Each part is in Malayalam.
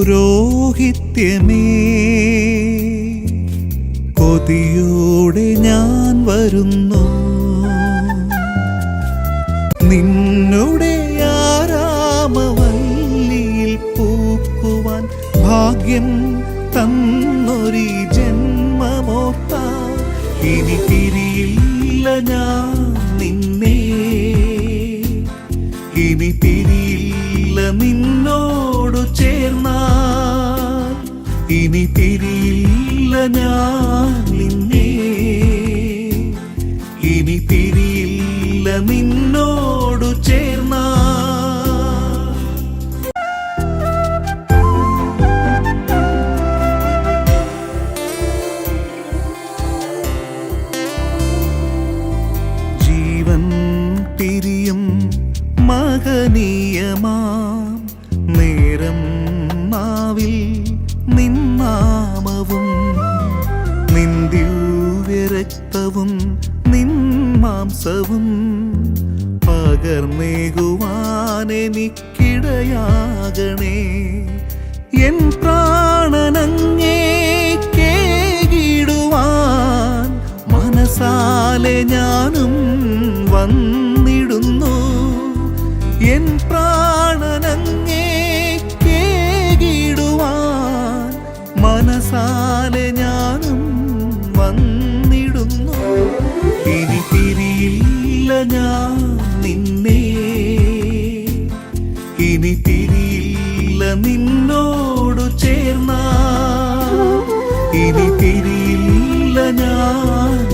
പൗരോഹിത്യമേ കൊതിയോടെ ഞാൻ വരുന്നു. നിന്നുടെ ആരാമവല്ലിയിൽ പൂക്കുവാൻ ഭാഗ്യം തന്നൊരു ജന്മമോർത്ത. ഇനി തിരിയില്ല ഞാൻ നിന്നെ. ഇനി തിരിയില്ല ഞാൻ നിന്നെ. ഇനി തിരിയില്ല നിന്നോടു മാംസവും പകർന്നേകുവാനെനിക്കിടയാകണേ. എൻ പ്രാണനങ്ങേ കേടുവാൻ മനസാലെ ഞാനും വന്നിടുന്നു. എൻ പ്രാണനങ്ങേ ഞാൻ നിന്നെ. ഇനി തിരിയില്ല നിന്നോടു ചേർന്ന. ഇനി തിരിയില്ല ഞാൻ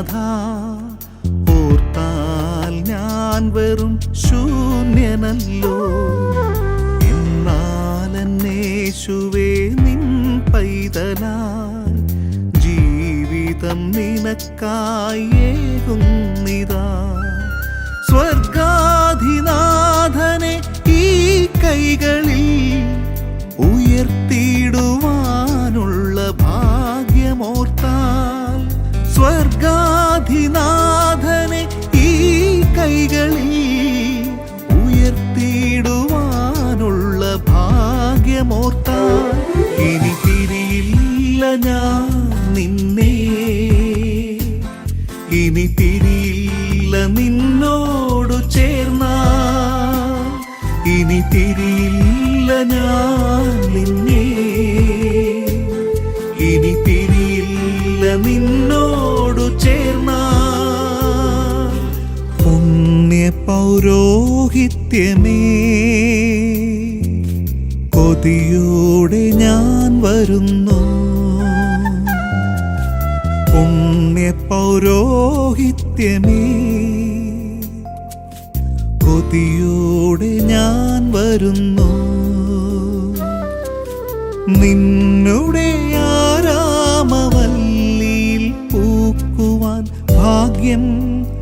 നാഥ ഓർത്താൽ ഞാൻ വെറും ശൂന്യനല്ലോ. എന്നാലെന്നേശുവേ നിൻ പൈതലായി ജീവിതം നിനക്കായേകുന്നിതാ സ്വർഗാധിനാഥനെ ഈ കൈകളിൽ ഉയർത്തിയിടുവാനുള്ള ഭാഗ്യമോർത്താൽ ഇനി തിരിയില്ല ഞാൻ നിന്നെ. ഇനി തിരിയില്ല നിന്നോടു ചേർന്ന. ഇനി തിരിയില്ല ഞാൻ നിന്നെ. ഇനി തിരിയില്ല നിന്നോടു ചേർന്ന. പുണ്യ പൗരോഹിത്യമേ കൊതിയോടെ ഞാൻ വരുന്നു. പുണ്യ പൗരോഹിത്യമേ കൊതിയോടെ ഞാൻ വരുന്നു. നിന്നുടെ ആരാമവല്ലിയിൽ പൂക്കുവാൻ ഭാഗ്യം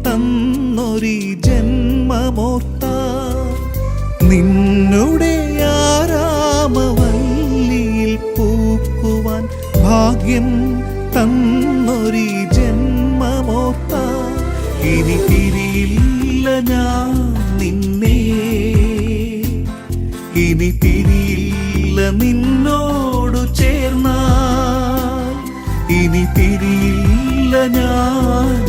തന്നൊരി ജന്മമോർത്ത നിന്നുടെ ഭാഗ്യം തന്നൊരി ജന്മമോർത്ത. ഇനി തിരിയില്ല ഞാൻ നിന്നെ. ഇനി തിരിയില്ല നിന്നോടു ചേർന്ന. ഇനി തിരിയില്ല ഞാൻ